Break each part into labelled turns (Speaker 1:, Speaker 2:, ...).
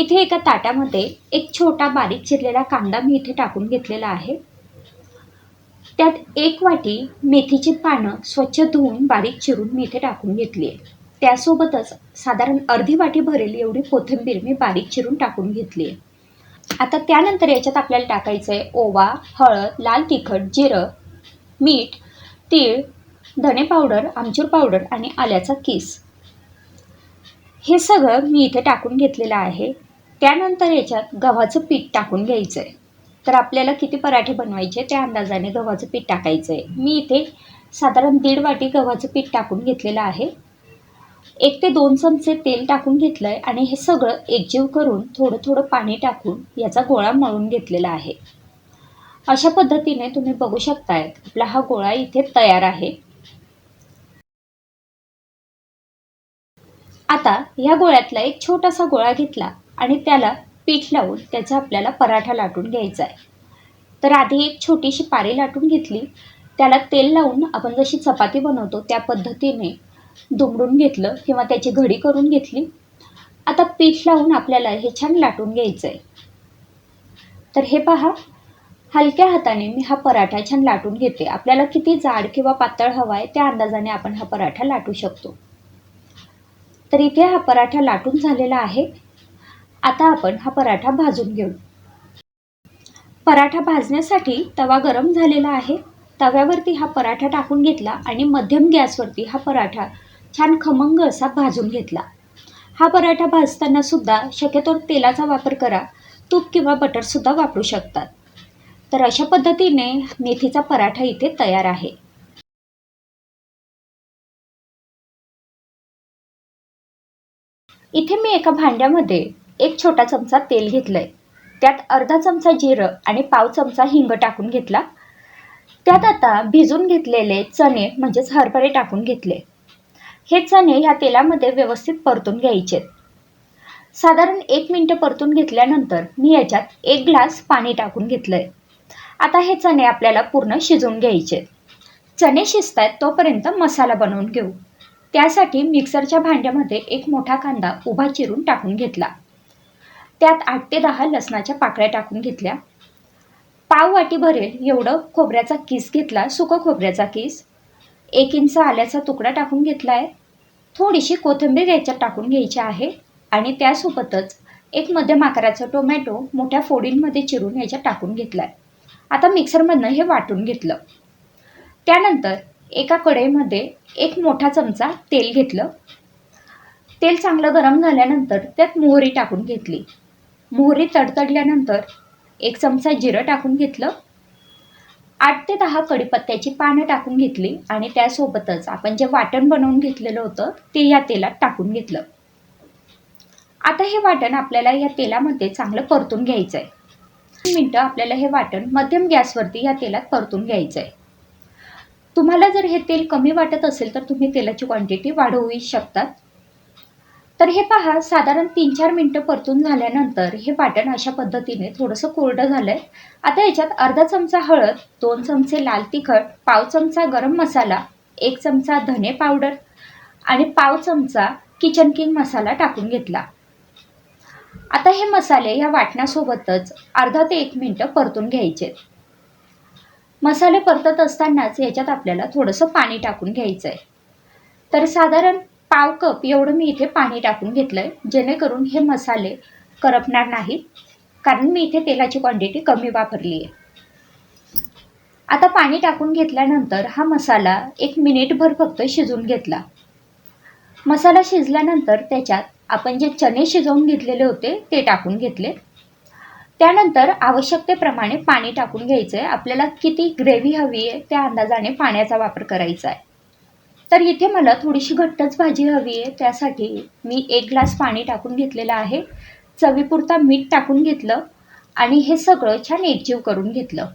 Speaker 1: इथे एका ताटामध्ये एक छोटा बारीक चिरलेला कांदा मी इथे टाकून घेतलेला आहे. त्यात एक वाटी मेथीची पानं स्वच्छ धुवून बारीक चिरून मी इथे टाकून घेतली आहे. त्यासोबतच साधारण अर्धी वाटी भरेल एवढी कोथिंबीर मी बारीक चिरून टाकून घेतली आहे. आता त्यानंतर याच्यात आपल्याला टाकायचं आहे ओवा हळद लाल तिखट जिरं मीठ तीळ धणे पावडर आमचूर पावडर आणि आल्याचा किस. हे सगळं मी इथे टाकून घेतलेलं आहे. त्यानंतर याच्यात गव्हाचं पीठ टाकून घ्यायचं आहे तर आपल्याला किती पराठे बनवायचे त्या अंदाजाने गव्हाचं पीठ टाकायचं आहे मी इथे साधारण दीड वाटी गव्हाचं पीठ टाकून घेतलेलं आहे. एक ते दोन चमचे तेल टाकून घेतलं आहे आणि हे सगळं एकजीव करून थोडं थोडं पाणी टाकून याचा गोळा मळून घेतलेला आहे. अशा पद्धतीने तुम्ही बघू शकताय आपला हा गोळा इथे तयार आहे. आता या गोळ्यातला एक छोटासा गोळा घेतला. आणि त्याला पीठ लावून त्याचा आपल्याला पराठा लाटून घ्यायचा आहे. तर आधी एक छोटीशी पारी लाटून घेतली. त्याला तेल लावून आपण जशी चपाती बनवतो त्या पद्धतीने दुमडून घेतलं किंवा त्याची घडी करून घेतली. आता पीठ लावून आपल्याला हे छान लाटून घ्यायचं आहे तर हे पहा हलक्या हाताने मी हा पराठा छान लाटून घेते. आपल्याला किती जाड किंवा पातळ हवा आहे त्या अंदाजाने आपण हा पराठा लाटू शकतो. तर इथे हा पराठा लाटून झालेला आहे. आता आपण हा पराठा भाजून घेऊ. पराठा भाजण्यासाठी तवा गरम झालेला आहे. तव्यावरती हा पराठा टाकून घेतला आणि मध्यम गॅसवरती हा पराठा छान खमंग असा भाजून घेतला. हा पराठा भाजताना सुद्धा शक्यतो तेलाचा वापर करा. तूप किंवा बटरसुद्धा वापरू शकतात. तर अशा पद्धतीने मेथीचा पराठा इथे तयार आहे. इथे मी एका भांड्यामध्ये एक छोटा चमचा तेल घेतलंय. त्यात अर्धा चमचा जिरं आणि पाव चमचा हिंग टाकून घेतला. त्यात आता भिजून घेतलेले चणे म्हणजेच हरभरे टाकून घेतले. हे चणे या तेलामध्ये व्यवस्थित परतून घ्यायचे. साधारण एक मिनटं परतून घेतल्यानंतर मी याच्यात एक ग्लास पाणी टाकून घेतलंय. आता हे चणे आपल्याला पूर्ण शिजवून घ्यायचे. चणे शिजतायत तोपर्यंत मसाला बनवून घेऊ. त्यासाठी मिक्सरच्या भांड्यामध्ये एक मोठा कांदा उभा चिरून टाकून घेतला. त्यात आठ ते दहा लसणाच्या पाकळ्या टाकून घेतल्या. पाव वाटी भरेल एवढं खोबऱ्याचा किस घेतला सुकं खोबऱ्याचा किस. एक इंच आल्याचा तुकडा टाकून घेतला आहे थोडीशी कोथिंबीर याच्यात टाकून घ्यायची आहे आणि त्यासोबतच एक मध्यम आकाराचा टोमॅटो मोठ्या फोडींमध्ये चिरून याच्यात टाकून घेतला आहे आता मिक्सरमधनं हे वाटून घेतलं. त्यानंतर एका कढईमध्ये एक मोठा चमचा तेल घेतलं. तेल चांगलं गरम झाल्यानंतर त्यात मोहरी टाकून घेतली. मोहरी तडतडल्यानंतर एक चमचा जिरं टाकून घेतलं. आठ ते दहा कडीपत्त्याची पानं टाकून घेतली आणि त्यासोबतच आपण जे वाटण बनवून घेतलेलं होतं ते या तेलात टाकून घेतलं. आता हे वाटण आपल्याला या तेलामध्ये चांगलं परतून घ्यायचं आहे मिनटं आपल्याला हे वाटण मध्यम गॅसवरती या तेलात परतून घ्यायचं आहे तुम्हाला जर हे तेल कमी वाटत असेल तर तुम्ही तेलाची क्वांटिटी वाढवू शकतात. तर हे पहा साधारण तीन चार मिनटं परतून झाल्यानंतर हे वाटण अशा पद्धतीने थोडंसं कोरडं झालं आहे आता याच्यात अर्धा चमचा हळद दोन चमचे लाल तिखट पाव चमचा गरम मसाला एक चमचा धने पावडर आणि पाव चमचा किचन किंग मसाला टाकून घेतला. आता हे मसाले या वाटण्यासोबतच अर्धा ते एक मिनटं परतून घ्यायचे. मसाले परतत असतानाच याच्यात आपल्याला थोडंसं पाणी टाकून घ्यायचं आहे तर साधारण पाव कप एवढं मी इथे पाणी टाकून घेतलं आहे जेणेकरून हे मसाले करपणार नाहीत कारण मी इथे तेलाची क्वांटिटी कमी वापरली आहे आता पाणी टाकून घेतल्यानंतर हा मसाला एक मिनिटभर फक्त शिजवून घेतला. मसाला शिजल्यानंतर त्याच्यात आपण जे चणे शिजवून घेतलेले होते ते टाकून घेतले. त्यानंतर आवश्यकतेप्रमाणे पाणी टाकून घ्यायचं आहे आपल्याला किती ग्रेव्ही हवी आहे त्या अंदाजाने पाण्याचा वापर करायचा आहे तर इथे मला थोडीशी घट्टच भाजी हवी आहे. त्यासाठी मी एक ग्लास पाणी टाकून घेतलेलं आहे. चवीपुरता मीठ टाकून घेतलं आणि हे सगळं छान एकजीव करून घेतलं.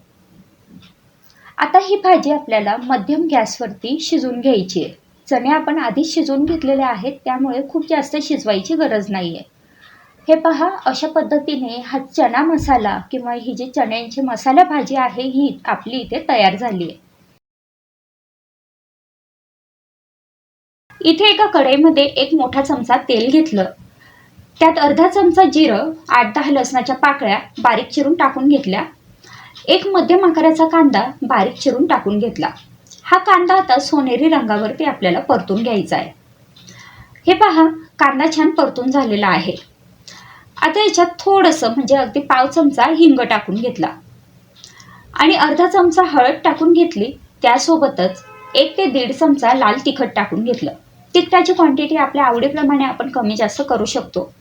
Speaker 1: आता ही भाजी आपल्याला मध्यम गॅसवरती शिजून घ्यायची आहे. चणे आपण आधीच शिजवून घेतलेले आहेत त्यामुळे खूप जास्त शिजवायची गरज नाही आहे हे पहा अशा पद्धतीने हा चणा मसाला किंवा ही जी चण्यांची मसाला भाजी आहे ही आपली इथे तयार झाली आहे. इथे एका कढईमध्ये एक मोठा चमचा तेल घेतलं. त्यात अर्धा चमचा जिरं आठ दहा लसणाच्या पाकळ्या बारीक चिरून टाकून घेतल्या. एक मध्यम आकाराचा कांदा बारीक चिरून टाकून घेतला. हा कांदा आता सोनेरी रंगावरती आपल्याला परतून घ्यायचा आहे. हे पहा कांदा छान परतून झालेला आहे. आता याच्यात थोडंसं म्हणजे अगदी पाव चमचा हिंग टाकून घेतला. आणि अर्धा चमचा हळद टाकून घेतली. त्यासोबतच एक ते दीड चमचा लाल तिखट टाकून घेतलं. तिखटाची क्वांटिटी आपल्या आवडीप्रमाणे आपण कमी जास्त करू शकतो.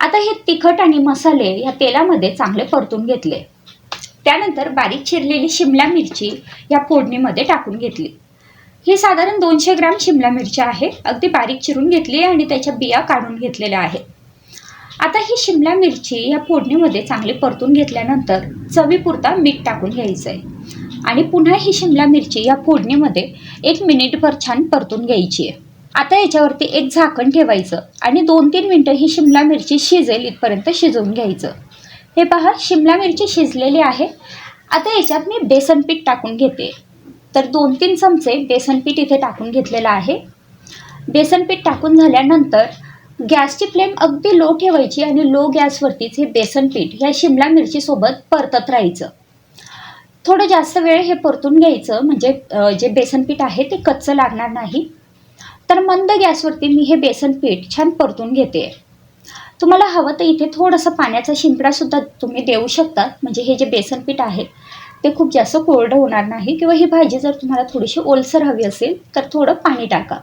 Speaker 1: आता हे तिखट आणि मसाले या तेलामध्ये चांगले परतून घेतले. त्यानंतर बारीक चिरलेली शिमला मिरची या फोडणीमध्ये टाकून घेतली. ही साधारण दोनशे ग्राम शिमला मिरची आहे. अगदी बारीक चिरून घेतली आणि त्याच्या बिया काढून घेतलेल्या आहेत. आता ही शिमला मिरची या फोडणीमध्ये चांगली परतून घेतल्यानंतर चवीपुरता मीठ टाकून घ्यायचं आहे आणि पुन्हा ही शिमला मिरची या फोडणीमध्ये एक मिनिटभर छान परतून घ्यायची आहे. आता याच्यावरती एक झाकण ठेवायचं आणि दोन तीन मिनटं ही शिमला मिरची शिजेल इथपर्यंत शिजवून घ्यायचं. हे पहा शिमला मिरची शिजलेली आहे. आता याच्यात मी बेसन पीठ टाकून घेते. तर दोन तीन चमचे बेसन पीठ इथे टाकून घेतलेलं आहे. बेसन पीठ टाकून झाल्यानंतर गॅसची फ्लेम अगदी लो ठेवायची आणि लो गॅसवरतीच हे बेसन पीठ ह्या शिमला मिरचीसोबत परतत राहायचं. थोडं जास्त वेळ हे परतून घ्यायचं. म्हणजे जे बेसन पीठ आहे ते कच्चं लागणार नाही. तर मंद गॅसवरती मी हे बेसन पीठ छान परतून घेते. तुम्हाला हवं तर इथे थोडंसं पाण्याचा शिंपडासुद्धा तुम्ही देऊ शकता म्हणजे हे जे बेसन पीठ आहे ते खूप जास्त कोरडं होणार नाही. किंवा ही भाजी जर तुम्हाला थोडीशी ओलसर हवी असेल तर थोडं पाणी टाका.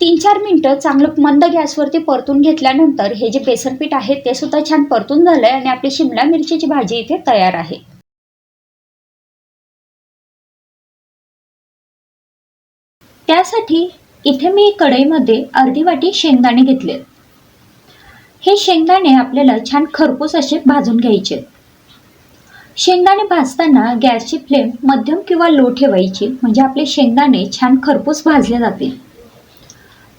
Speaker 1: तीन चार मिनटं चांगलं मंद गॅसवरती परतून घेतल्यानंतर हे जे बेसन पीठ आहे ते सुद्धा छान परतून झालं आहे आणि आपली शिमला मिरचीची भाजी इथे तयार आहे. त्यासाठी इथे मी कढईमध्ये अर्धी वाटी शेंगदाणे घेतले. हे शेंगदाणे आपल्याला छान खरपूस असे भाजून घ्यायचे. शेंगदाणे भाजताना गॅसची फ्लेम मध्यम किंवा लो ठेवायची म्हणजे आपले शेंगदाणे छान खरपूस भाजले जातील.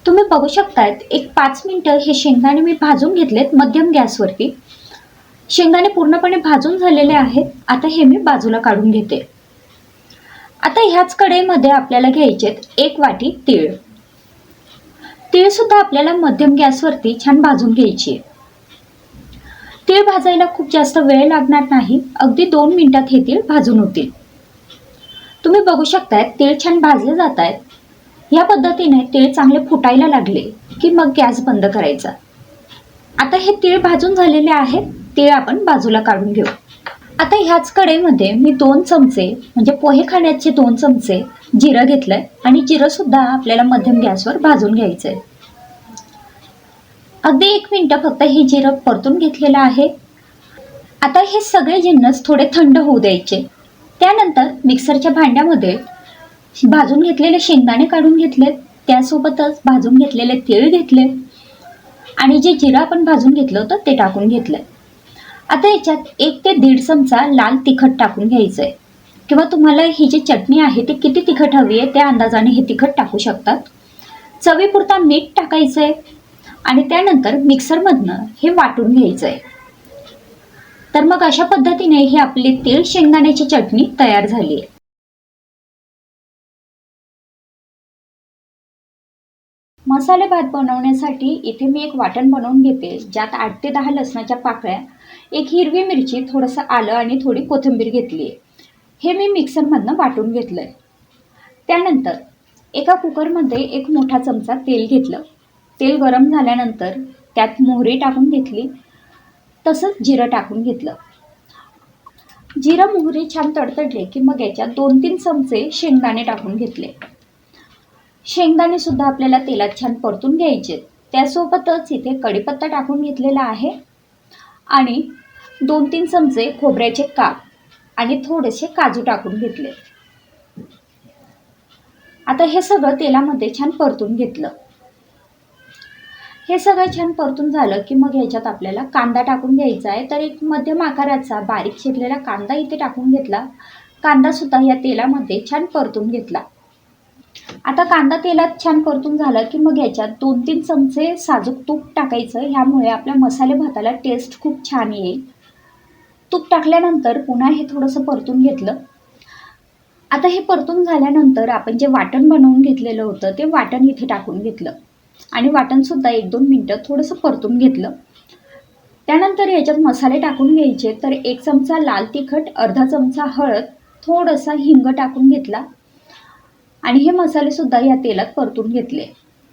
Speaker 1: तुम्ही बघू शकतात एक पाच मिनटं हे शेंगदाणे मी भाजून घेतलेत मध्यम गॅसवरती. शेंगदाणे पूर्णपणे भाजून झालेले आहेत आता हे मी बाजूला काढून घेते. आता ह्याच कडेमध्ये आपल्याला घ्यायचेत एक वाटी तीळ. तीळ सुद्धा आपल्याला मध्यम गॅसवरती छान भाजून घ्यायची तीळ भाजायला खूप जास्त वेळ लागणार नाही अगदी दोन मिनिटात हे तीळ भाजून होतील. तुम्ही बघू शकताय तीळ छान भाजले जात आहेत या पद्धतीने तीळ चांगले फुटायला लागले की मग गॅस बंद करायचा. आता हे तीळ भाजून झालेले आहेत तीळ आपण बाजूला काढून घेऊ. आता ह्याच कडेमध्ये मी दोन चमचे म्हणजे पोहे खाण्याचे दोन चमचे जिरं घेतलंय आणि जिरंसुद्धा आपल्याला मध्यम गॅसवर भाजून घ्यायचंय. अगदी एक मिनटं फक्त हे जिरं परतून घेतलेलं आहे. आता हे सगळे जिन्नस थोडे थंड होऊ द्यायचे. त्यानंतर मिक्सरच्या भांड्यामध्ये भाजून घेतलेले शेंगदाणे काढून घेतले. त्यासोबतच भाजून घेतलेले तीळ घेतले. आणि जे जिरं आपण भाजून घेतलं होतं ते टाकून घेतलं आता याच्यात एक ते दीड चमचा लाल तिखट टाकून घ्यायचं आहे किंवा तुम्हाला ही जी चटणी आहे ती किती तिखट हवी आहे त्या अंदाजाने हे तिखट टाकू शकतात. चवीपुरता मीठ टाकायचं आहे आणि त्यानंतर मिक्सरमधनं हे वाटून घ्यायचं आहे तर मग अशा पद्धतीने ही आपली तीळ शेंगदाण्याची चटणी तयार झाली आहे. मसाले भात बनवण्यासाठी इथे मी एक वाटण बनवून घेते ज्यात आठ ते दहा लसणाच्या पाकळ्या एक हिरवी मिरची थोडंसं आलं आणि थोडी कोथिंबीर घेतली आहे हे मी मिक्सरमधनं वाटून घेतलं आहे त्यानंतर एका कुकरमध्ये एक मोठा चमचा तेल घेतलं. तेल गरम झाल्यानंतर त्यात मोहरी टाकून घेतली तसंच जिरं टाकून घेतलं. जिरं मोहरी छान तडतडले की मग याच्यात दोन तीन चमचे शेंगदाणे टाकून घेतले. शेंगदाणे सुद्धा आपल्याला तेलात छान परतून घ्यायचे त्यासोबतच इथे कढीपत्ता टाकून घेतलेला आहे. आणि दोन तीन चमचे खोबऱ्याचे काप आणि थोडेसे काजू टाकून घेतले. आता हे सगळं तेलामध्ये छान परतून घेतलं. हे सगळं छान परतून झालं की मग ह्याच्यात आपल्याला कांदा टाकून घ्यायचा आहे. तर एक मध्यम आकाराचा बारीक शिरलेला कांदा इथे टाकून घेतला. कांदासुद्धा या तेलामध्ये छान परतून घेतला. आता कांदा तेलात छान परतून झाला की मग ह्याच्यात दोन तीन चमचे साजूक तूप टाकायचं. ह्यामुळे आपल्या मसाले भाताला टेस्ट खूप छान येईल. तूप टाकल्यानंतर पुन्हा हे थोडंसं परतून घेतलं. आता हे परतून झाल्यानंतर आपण जे वाटण बनवून घेतलेलं होतं ते वाटण इथे टाकून घेतलं. आणि वाटणसुद्धा एक दोन मिनटं थोडंसं परतून घेतलं. त्यानंतर याच्यात मसाले टाकून घ्यायचे तर एक चमचा लाल तिखट अर्धा चमचा हळद थोडासा हिंग टाकून घेतला. आणि हे मसालेसुद्धा या तेलात परतून घेतले.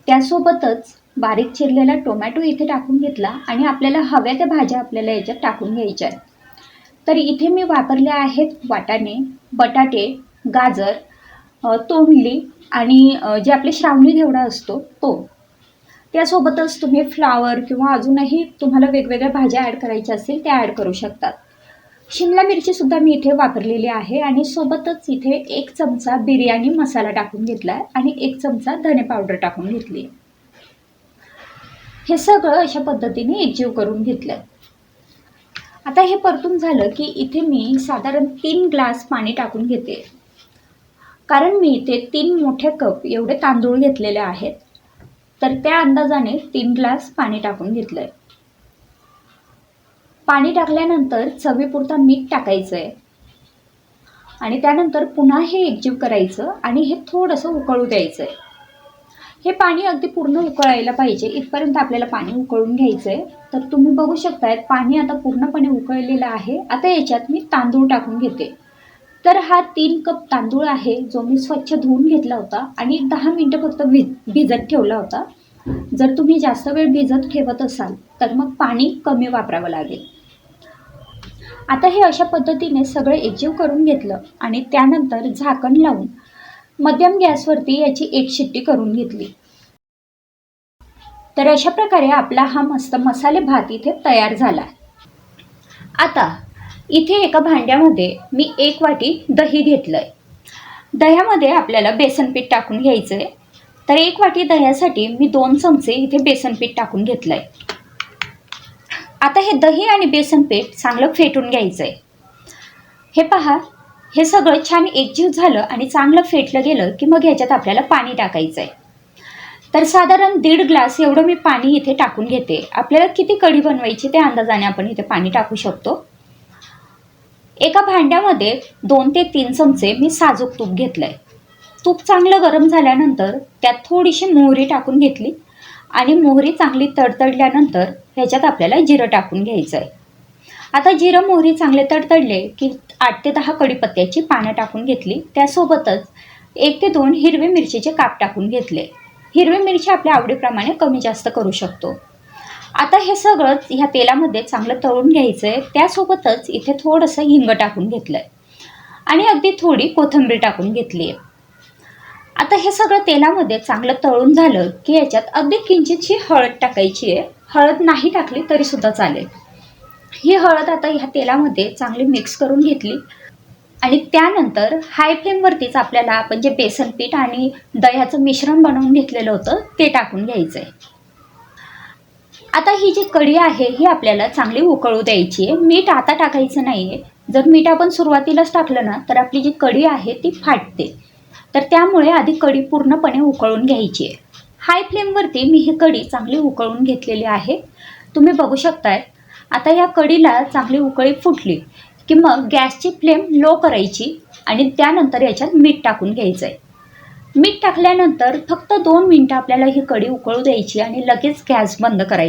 Speaker 1: त्यासोबतच बारीक चिरलेला टोमॅटो इथे टाकून घेतला आणि आपल्याला हव्या त्या भाज्या आपल्याला याच्यात टाकून घ्यायच्या आहेत. तर इथे मी वापरले आहेत वाटाणे बटाटे गाजर तोंडली आणि जे आपले श्रावणी घेवडा असतो तो. त्यासोबतच तुम्ही फ्लावर किंवा अजूनही तुम्हाला वेगवेगळ्या भाज्या ॲड करायच्या असतील त्या ॲड करू शकतात. शिमला मिरचीसुद्धा मी इथे वापरलेली आहे आणि सोबतच इथे एक चमचा बिर्याणी मसाला टाकून घेतला आहे आणि एक चमचा धने पावडर टाकून घेतली आहे. हे सगळं अशा पद्धतीने एकजीव करून घेतलं आता हे परतून झालं की इथे मी साधारण तीन ग्लास पाणी टाकून घेते. कारण मी इथे तीन मोठे कप एवढे तांदूळ घेतलेले आहेत तर त्या अंदाजाने तीन ग्लास पाणी टाकून घेतलंय. पाणी टाकल्यानंतर चवीपुरता मीठ टाकायचं आहे आणि त्यानंतर पुन्हा हे एकजीव करायचं आणि हे थोडंसं उकळू द्यायचं आहे हे पाणी अगदी पूर्ण उकळायला पाहिजे इथपर्यंत आपल्याला पाणी उकळून घ्यायचं आहे तर तुम्ही बघू शकताय पाणी आता पूर्णपणे उकळलेलं आहे. आता याच्यात मी तांदूळ टाकून घेते. तर हा तीन कप तांदूळ आहे जो मी स्वच्छ धुवून घेतला होता आणि दहा मिनटं फक्त भिज भिजत ठेवला होता. जर तुम्ही जास्त वेळ भिजत ठेवत असाल तर मग पाणी कमी वापरावं लागेल. आता हे अशा पद्धतीने सगळं एकजीव करून घेतलं आणि त्यानंतर झाकण लावून मध्यम गॅसवरती याची एक शिट्टी करून घेतली. तर अशा प्रकारे आपला हा मस्त मसाले भात इथे तयार झाला. आता इथे एका भांड्यामध्ये मी एक वाटी दही घेतलं आहे दह्यामध्ये आपल्याला बेसन पीठ टाकून घ्यायचं आहे तर एक वाटी दह्यासाठी मी दोन चमचे इथे बेसन पीठ टाकून आहे आता हे दही आणि बेसन पीठ चांगलं फेटून घ्यायचं आहे हे पहा हे सगळं छान एकजीव झालं आणि चांगलं फेटलं गेलं की मग ह्याच्यात आपल्याला पाणी टाकायचं आहे तर साधारण दीड ग्लास एवढं मी पाणी इथे टाकून घेते. आपल्याला किती कढी बनवायची ते अंदाजाने आपण इथे पाणी टाकू शकतो. एका भांड्यामध्ये दोन ते तीन चमचे मी साजूक तूप घेतलं आहे तूप चांगलं गरम झाल्यानंतर त्यात थोडीशी मोहरी टाकून घेतली आणि मोहरी चांगली तडतडल्यानंतर ह्याच्यात आपल्याला जिरं टाकून घ्यायचं आहे आता जिरं मोहरी चांगले तडतडले की आठ ते दहा कडीपत्त्याची पानं टाकून घेतली. त्यासोबतच एक ते दोन हिरवे मिरचीचे काप टाकून घेतले. हिरवी मिरची आपल्या आवडीप्रमाणे कमी जास्त करू शकतो. आता हे सगळंच ह्या तेलामध्ये चांगलं तळून घ्यायचं आहे त्यासोबतच इथे थोडंसं हिंग टाकून घेतलं आहे आणि अगदी थोडी कोथिंबीर टाकून घेतली आहे. आता हे सगळं तेलामध्ये चांगलं तळून झालं की याच्यात अगदी किंचितशी हळद टाकायची आहे. हळद नाही टाकली तरीसुद्धा चालेल. ही हळद आता ह्या तेलामध्ये चांगली मिक्स करून घेतली. आणि त्यानंतर हाय फ्लेमवरतीच आपल्याला आपण जे बेसन पीठ आणि दह्याचं मिश्रण बनवून घेतलेलं होतं ते टाकून घ्यायचं आहे आता ही जी कढी आहे ही आपल्याला चांगली उकळू द्यायची आहे. मीठ आता टाकायचं नाही आहे जर मीठ आपण सुरुवातीलाच टाकलं ना तर आपली जी कढी आहे ती फाटते. तर त्यामुळे आधी कढी पूर्णपणे उकळून घ्यायची आहे. हाय फ्लेमवरती मी ही कढी चांगली उकळून घेतलेली आहे. तुम्ही बघू शकताय आता या कढीला चांगली उकळी फुटली. की मग गॅसची फ्लेम लो करायची आणि त्यानंतर याच्यात मीठ टाकून घ्यायचं आहे मीठ टाकल्यानंतर फक्त दोन मिनटं आपल्याला ही कढी उकळू द्यायची आणि लगेच गॅस बंद करायची.